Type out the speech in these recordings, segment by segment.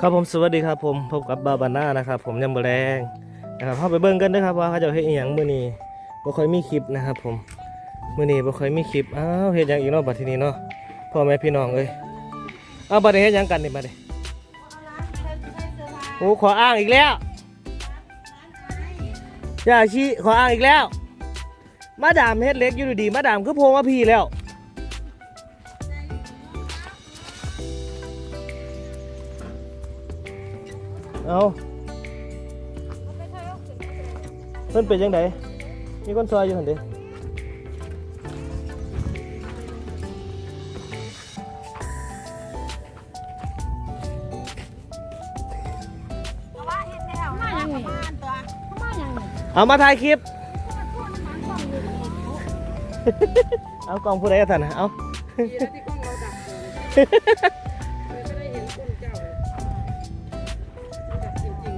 ครับผมสวัสดีครับผมพบกับบาบาน่านะครับผมยำแมลงนะครับเข้าไปเบิ่งกันนะครับว่าเขาจะเฮ็ดอีหยังมื้อนี้บ่ค่อยมีคลิปนะครับผมมื้อนี้บ่ค่อยมีคลิปอ้าวเฮ็ดหยังอีกเนาะบัดทีนี้เนาะพ่อแม่พี่น้องเอ้ยเอาบัดนี้เฮ็ดหยังกันนี่บัดนี้โอ้ขออ้างอีกแล้วอย่าชี้ขออ้างอีกแล้ว มาดามเฮ็ดเล็กอยู่ดีๆมาดามคือโพงมาพี่แล้ว เอาเพิ่นเป็นยังไงมีคนซอยอยู่หันเด้เอามาถ่ายคลิป เอากล้องผู้ใดกันนะเอา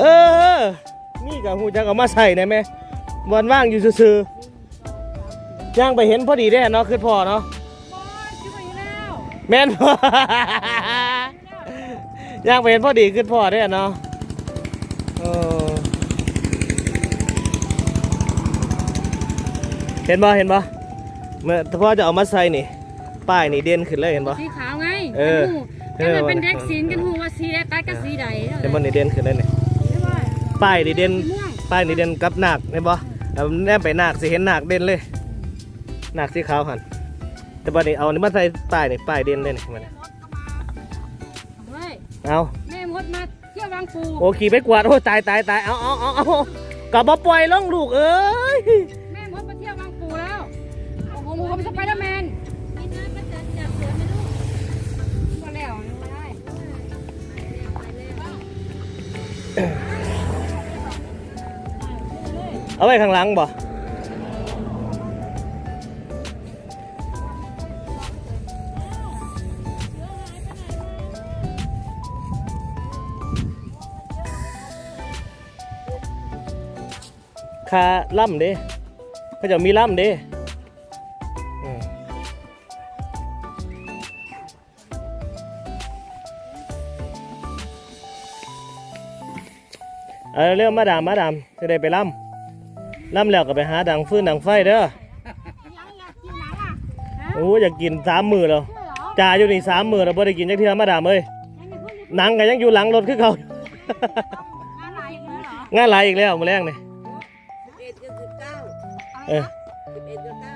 เออ มีกับหูจักเอามาใส่ได้ไหมวันว่างอยู่ซื่อๆย่างไปเห็นพอดีได้เนาะคือพอเนาะๆบอยคิดว่าอยู่แล้วแม่นพอย่างไปเห็นพอดีคือพอได้เนาะเออเห็นบ่เห็นบ่เมื่อพ่อจะเอามาใส่นี่ ป้ายนี่เด่นขึ้นเลยเห็นบ่สีขาวไงเออกันหูกันมันเป็นแด็กสีนกันหูว่าสีแดงตัดกับสีใดเห็นบ่นี่เด่นขึ้นเลยนี่ใช่ ป่ะป้ายนี่เด่นสีม่วงป้ายนี่เด่นกับหนักเห็นบ่เอาแนบไปหนักสิเห็นหนักเด่นเลยหนักสีขาวหันแต่บัดนี้เอานี่มาใส่ป้ายนี่ป้ายเด่นเลยนี่มันด้วยเอาแม่มดมาเที่ยววังปูโอ้ขี่ไปกวาดโอ้ตายตายตายเอาเอาเอาเอากลับมาปล่อยลงลูกเอ้ย เอาไว้ข้างหลังบ่คาล่ำเด้เขาจะมีล่ำเด้อืมเอาเร็วๆมาดามมาดามจะได้ไปล่ำ ล่ำแล้วก็ไปหาดังฟืนดังไฟเด้อโอ้อยากกินสามมือแล้วจ่าอยู่นี่สามมือแล้วบ่ได้กินจักเทียมาดามเอ้ยหนังก็ยังอยู่หลังรถคือเขางานอะไรอีกแล้วเหรองานหลายอีกแล้วมื้อแรงนี่เอ็ดกับสิบเก้าเออสิบเอ็ดกับเก้า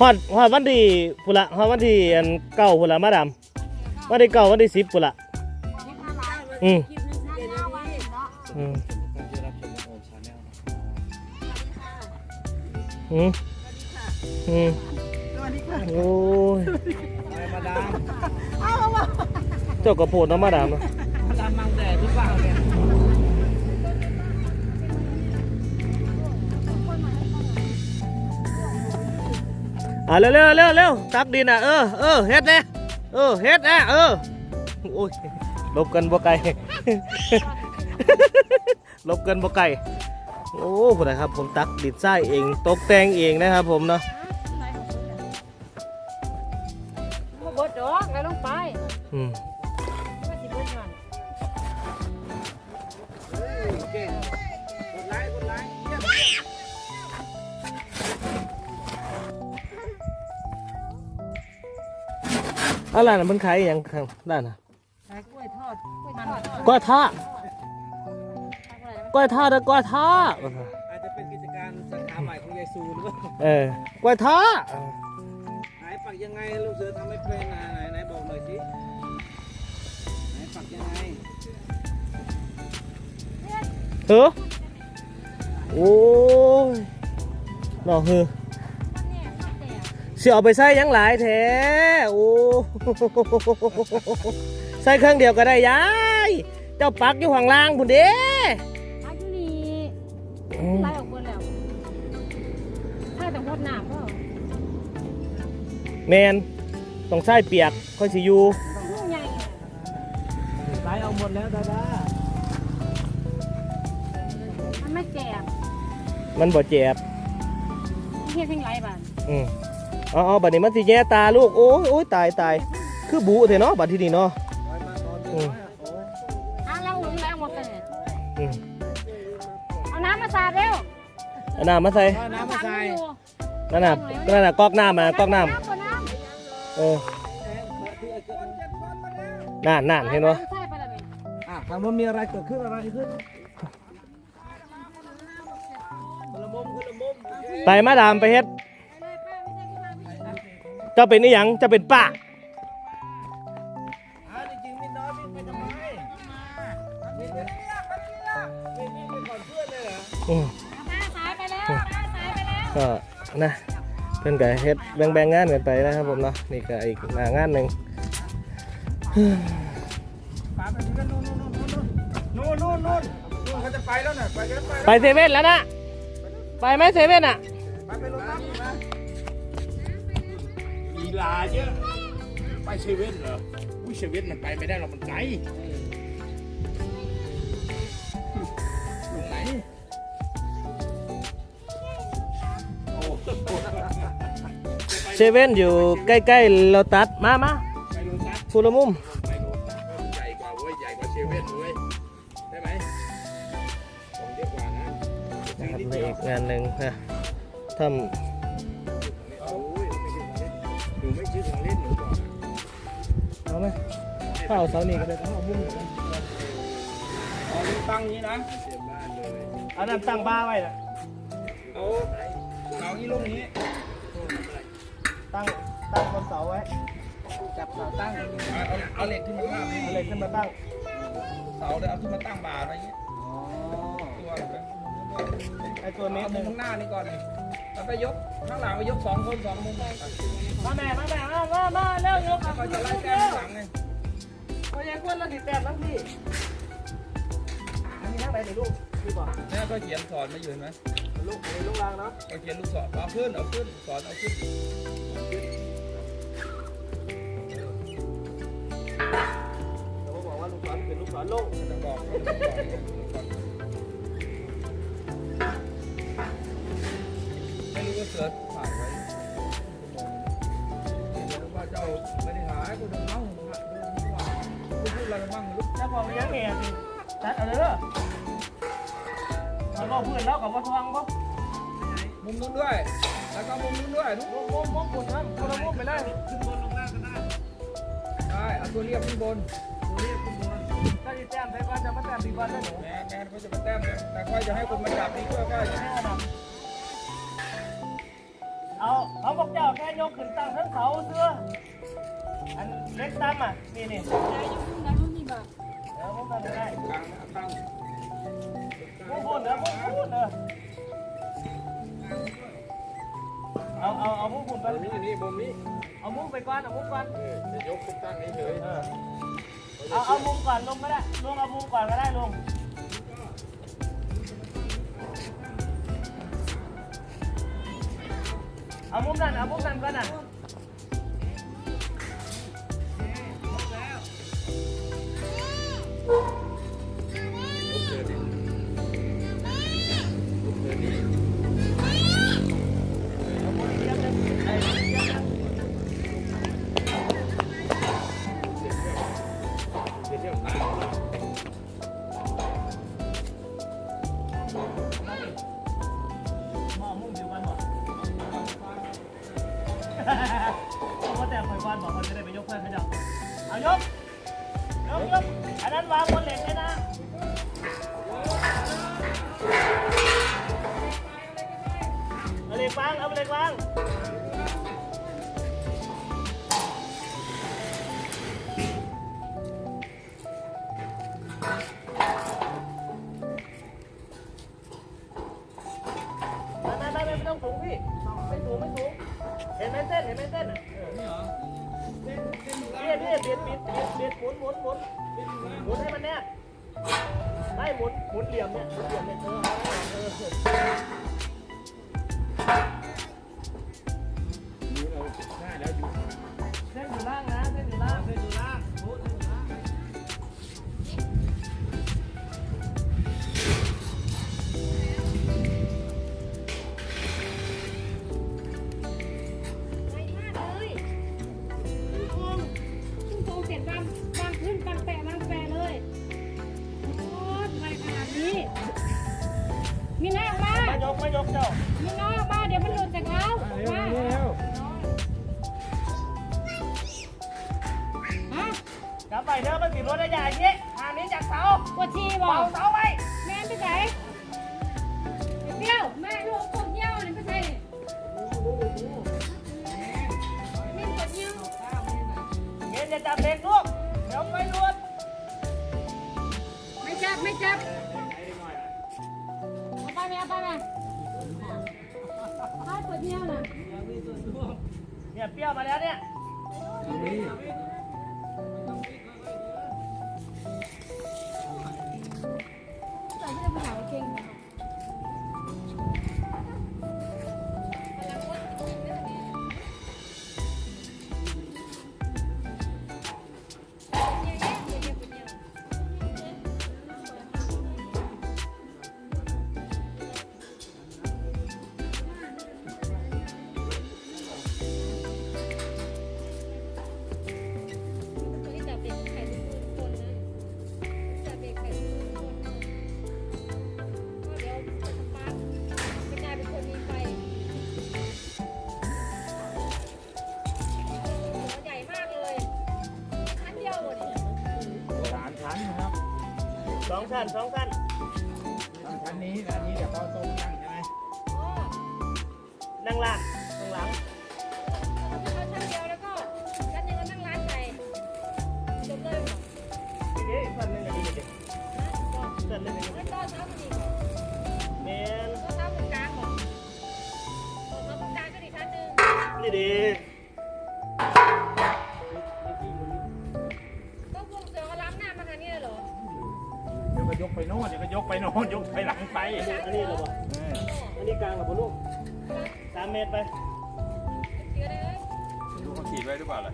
ฮอดฮอดวันที่พุ่นละฮอดวันที่อันเก้าพุ่นละมาดามวันที่เก้าวันที่สิบพุ่นละอืมคลิปหนึงสิบเอ็ด อืมอืมอืมโอ้ยเจ้ากระโปดเนาะมาดามเนาะมาดามมังแดดหรือเปล่าเนี่ยอะเร็วเร็วเร็วเร็วตักดินอะเออเออเฮ็ดแน่เออเฮ็ดแน่เออโอ้ยลบกันบ่ไกลลบกันบ่ไกล โอ้พุ่นนะครับผมตักดินทรายเองตกแต่งเองนะครับผมเนาะมาบดดอกแล้วลงไปอืมไม่สิบดก่อนเก่งกดไลค์กดไลค์เยี่ยมอะไรน่ะมันขายอหย่างข้างด้านน่ะขายกล้วยทอดกล้วยมันทอดก้อยท่าขายอะ ไรวะก้อยท่าเด้อก้อยท่าอาจจะเป็นกิจการสาขาใหม่ของยายซูหรือเปล่าเออก้อยท่าไหนปักยังไงลูกเสือทำไม่เป็นไหนไหนไหนบอกหน่อยสิไหนปักยังไงเฮ้อโอ้ยนอคือเสียเอาไปใส่หยังหลายแท้โอ้ใส่เครื่องเดียวก็ได้ยาย เจ้าปักอยู่ข้างล่างพุ่นเด้ แมนต้องใส่เปียกค่อยสิอยู่สาเอาหมดแล้วดาดามันไม่แจบมันบ่เจ็บเฮียทิ้งไรบ้านอืมอ๋อบัดนี้มันสิแย่ตาลูกโอ้ยโอ้ยตายตายคือบูเถอะเนาะบัดที่นี่เนาะอืมอะเราหลงแล้วหมดเลยอืมเอาน้ำมาซาเร็วเอาน้ำมาใส่น้ำมาใส่นั่นน่ะนั่นน่ะก๊อกน้ำมาก๊อกน้ำ เออน่านน่านำเห็นบ่ใช่ไปแล้วไหมอะทางนู้นมีอะไรเกิดขึ้นอะไรขึ้นคนละมุมคนละมุมโอเคไปมาดามไปเฮ็ดเจ้าเป็นอีหยังเจ้าเป็นป้าอะจริงๆมินน้อยวิ่งไปทำไมวิ่งไปเรียกไปเรียกวิ่งวิ่งไปก่อนเพื่อนเลยเหรออืมป้าสายไปแล้วป้าสายไปแล้วก็นะเพิ่นก็เฮ็ดแบ่งๆงานกันไปนะครับผมเนาะนี่ก็อีกหน้างานหนึงปาไปดูกันนู่นนู่นนู่นนู่นนู่นเขาจะไปแล้วน่ะไปกันไปไปเซเว่นแล้วนะไปไหมเซเว่นอะไปไปรถน้ำมาลีลาเยอะไปเซเว่นเหรออุ้ยเซเว่นมันไปไม่ได้หรอกมันไกล เซเว่นอยู่ใกล้ๆโลตัสมามาไปโลตัสฟูละมุมไปโลตัสใหญ่กว่าเว้ยใหญ่กว่าเซเว่นเว้ยได้ไหมผมเยอะกว่านะนะครับในอีกงานหนึ่งนะทโอ้ยไม่ใช่ของเล่นหนูไม่ซื้อของเล่นหนูบอกนะำเอาไหมข้าวเสานี่ก็ได้เอามุมเอานี่ตั้งนี้นะเตรียมบ้านเลยเอาน้ำตั้งบ้าไว้นะเอาเอานี้ลงนี้ ตั้งตั้งบนเสาไว้ จับเสาตั้งเอาเอาเอาเหล็กที่มันลาบเอาเหล็กขึ้นมาตั้ง เสาเลยเอาที่มาตั้งบาร์อะไรเงี้ยตัวเลยไอ้ตัวเมตเอารหมุนึ่มงข้างหน้านี่ก่อนนี่แล้วไปยกข้างหลังไปยกสองคนสองมุมแล้วมาแม่มาแม่มามามาเร็วยกก็จะไล่แก้มข้างหลังไงพอยังควรเราติดแต้มทั้งที่อันนี้ทั้งไหนนี่ลูกพี่บอกเนี่ยก็เขียนสอนมาอยู่เห็นไหม ลูกลูกรางเนาะก็เขียนลูกศรเอาขึ้นเอาขึ้นสอนเอาขึ้นเราบอกว่าลูกศรเป็นลูกศรลงจะบอกจะบอกไม่รู้ว่าเสือถ่ายไว้เดี๋ยวว่าเจ้าไม่ได้ถ่ายกูจะเมามึงอะดูมึงว่ากูพูดอะไรบ้างลูกถ้าบอกยังไงสิตัดเอาเลยเด้อเราบอ กเพื่อนเรากับว่าทองบ่มุมนู้นด้วย แล้วก็มุมนู้นด้วยทุกมุมมุมมุมปุ่นครับนละมุมไปเลยได้เอาตัวเรียบขึ้นบนตัวเรียบขึ้นบนถ้าจะแต้มไปก่อนจะมาแต้มดีกว่าได้หนูแม่แม่เขาจะมาแต้มแต่ค่อยจะให้คนมาจับนี่ก็ค่อยจะแน่นอนเอาเอาบอกเจ้าแค่ยกขึ้นตั้งทั้งเสาเสื้ออันเล็กตั้มอะนี่นี่ได้อยู่น้ำมันมีบ่เดี๋ยวมุมตั้งได้กลางตั้ง พูดเด้อมุมพูดเด้อเอาเอาเอามุมพูดไปมุมนี้นี่มุมนี้ เอามุมไปก่อนเอามุมก่อนเออจะยกขึ้นตั้งนี้เฉยเออเอาเอามุมก่อนลงก็ได้ลงเอามุมก่อนก็ได้ลงเอามุมนั้นเอามุมนั้นก่อนน่ะ คนจะได้ไปยกเพื่อนขยับเอายกยกยกอันนั้นวางบนเหล็กเลยนะเอาเหล็กวางเอาเหล็กวางไม่ไม่ไม่ไม่ต้องสูงพี่ไม่สูงไม่สูงเห็นไหมเส้นเห็นไหมเส้นอะ เนี่นี่ยเบียดเบียดเบียดเบียดหมุนหมุนหมุนหมุนให้มันแน่ไม่หมุนหมุนเหลี่ยมเนี่ยหมุนเหลี่ยมเนี่ยเออเออได้แล้วอยู่ ไม่ยกเจ้ามึงน้อยออกมาเดี๋ยวมันหลุดจากเท้าออกมาฮะจับไปเด้อมันติดรถได้ใหญ่เงี้ยหานี้จากเสาปวดทีบอเป่ากเสาไว้แม่ไปไหนเปี้ยวแม่ลูกปวดเยี่ยวนี่ไปไหนนี่ปวดเยี่ยวเงี้ยจะจับเด็กลูกเดี๋ยวไปรวดไม่จับไม่จับเอาไปไหมเอาไปไหม ถ้าปวดเยี่ยวนะเนี่ยเปรี้ยวมาแล้วเนี่ย สองชั้นสองชั้นชั้นนี้อันนี้เดี๋ยวเขาต้มนั่งใช่ไหมอ๋อนั่งล่างนั่งหลังเขาจะเอาชั้นเดียวแล้วก็ชั้นหนึ่งก็นั่งร้านไก่จบเลยทีนี้อีกชั้นหนึงอันนี้เด็กนะบอกชั้นหนึงอันนี้ไม่ต้อนเท้ามันอีกเมน ไปโน่นเดี๋ยวก็ยกไปโน่นยกไปหลังไปอันนี้อันนี้เหรอวะอันนี้กลางเหรอพ่อลูกสามเมตรไปเสียเลยดูเขาขีดไว้หรือเปล่าล่ะ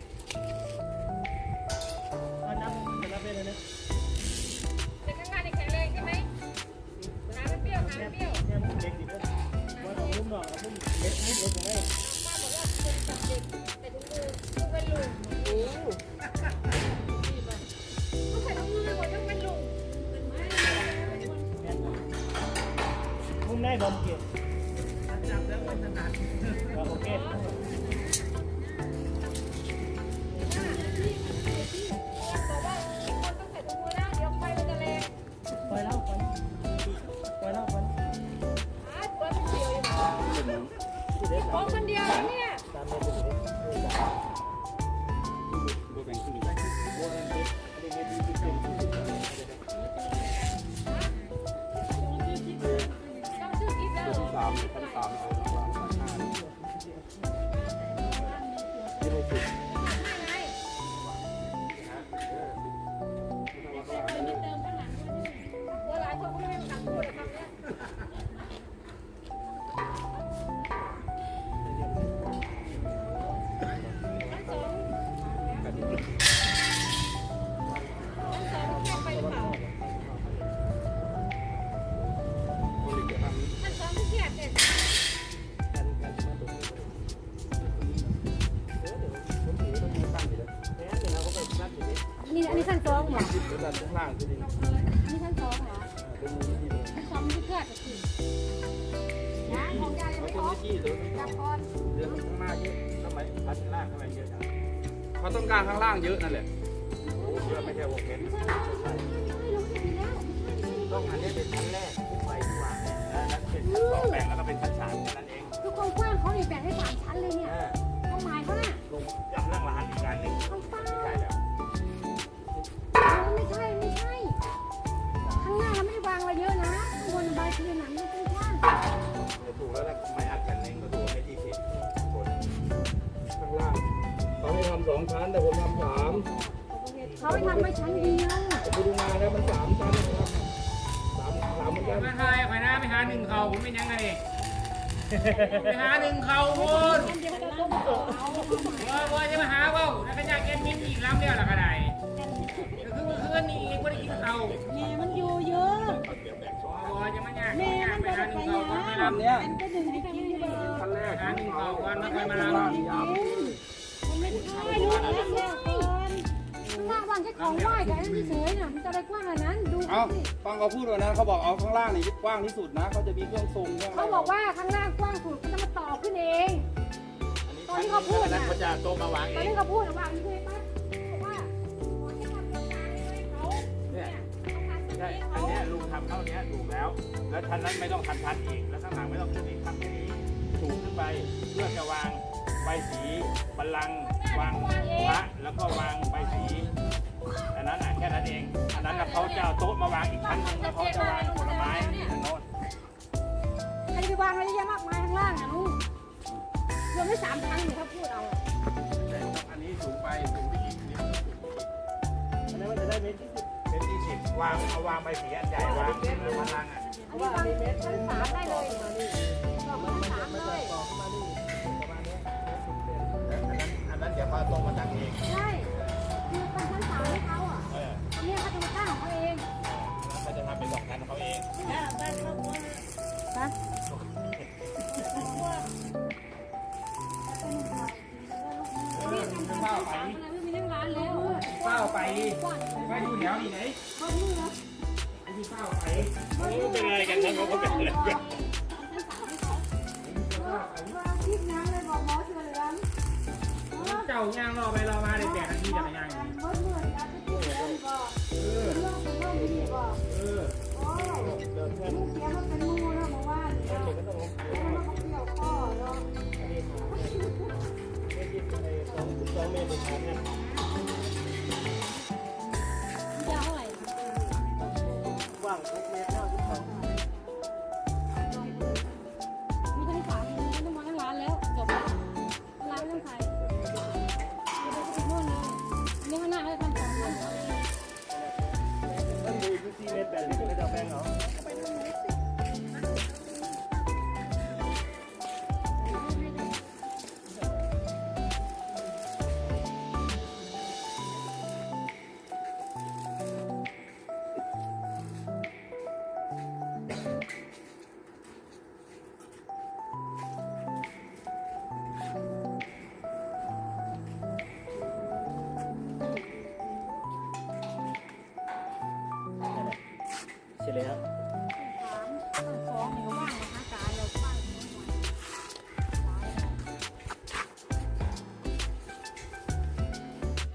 ของยายยังไม่เป็นพมูอลนิธิหรือจับก่อนเรื่องข้างหน้าเยอะทำไมพันข้างล่างทำไมเยอะจังเขาต้องการข้างล่างเยอะนั่นแหละโอ้เยอะไม่ใช่วงเงินต้องอันนี้เป็นชั้นแรกขึ้นไปที่วางเนี่ยแล้วนั้นเป็นชั้นสองแบ่งแล้วก็เป็นชั้นสามแค่นั้นเองทุกคนกว้างเขาเนี่ยแบ่งให้สามชั้นเลยเนี่ยเออต้องหมายเขาน่ะลงยับนั่งร้านอีกงานหนึ่งเขาป้าไม่ใช่แล้วไม่ ถูกแล้วนะไม้อัดแผ่นเองก็ถูกไม่ที่สิบคนข้างล่างเขาให้ทำสองชั้นแต่ผมทำสามเขาให้ทำไว้ชั้นเดียวผมไปดูงานแล้วมันสามชั้นนะครับสามสามเหมือนกันมาหาไปนะไปหาหนึ่งเขาผมเป็นยังไงไปหาหนึ่งเขาคุณชั้นเดียวก็ต้องเอาเอาว่าว่าจะมาหาเปล่าแล้วก็อยากกินมินอีกลำเดียวละก็ได้ คือเมื่อคืนนี้อีกไม่ได้กินเขาแม่มันอยู่เยอะว่าจะมาอยากแม่อยากมันไปก็หาไปหนึ่งยาเขาก่อนไม่มัรับนก็ดึงให้กินอยู่ชั้นแรกหาหนึ่งเขาก่อนแล้วค่อยมารับมันไม่ใช่ลูกแล้วแล้วก่อนข้างล่างว่างแค่ของไหว้กับไอ้นั่นเฉยๆน่ะมันจะอะไรกว้างอันนั้นดูเอ้าสิฟังเขาพูดเลยนะเขาบอกเอาข้างล่างนี่กว้างที่สุดนะเขาจะมีเครื่องทรงเครื่องะไรเขาบอกว่าข้างล่างกว้างสุดเขาจะมาต่อขึ้นเอง ตอนที่เขาพูดนั้น่ะนเขาจะโตะมาวางตเออนง ที่เขาพูดน่ะว่าอันนี้เลยป้า ช่อันเนี้ยลุงทำเท่าเนี้ยถูกแล้ว แล้วชั้นนั้นไม่ต้องทันทันอีก แล้วข้างหลังไม่ต้องขึ้นอีกทำแค่นี้ถูกขึ้นไปเพื่อจะวางใบสีบัลลังก์วางพระแล้วก็วางใบสีอันนั้นอะแค่นั้นเอง อันนั้นน่ะเขาจะเอาโต๊ะมาวางอีกชั้นหนึงแล้วเขาจะวางผลไม้อันโน้นใครจะไปวางอะไรเยอะแยะมากมายข้างล่างนะลุงรวมได้สามครั้งอยู่ถ้าพูดเอาอะแต่อันนี้สูงไปสูงไปอีกนิดนึงอันนี้มันจะได้เมตร วางเอาวางใบสีอันใหญ่วางแล้วบัลลังก์อะอันนี้วางชั้นสามได้เลยบอกว่าชั้นสามเลยต่อเข้ามานี่ประมาณนี้เมตรสิบเซนอันนั้นอันนั้นอย่าพาตรงมาตั้งเองใช่คือเป็นชั้นสามให้เขาอะเอออันนี้เขาจะมาตั้งของเขาเองแล้วเขาจะทำเป็นสองชั้นของเขาเอง 连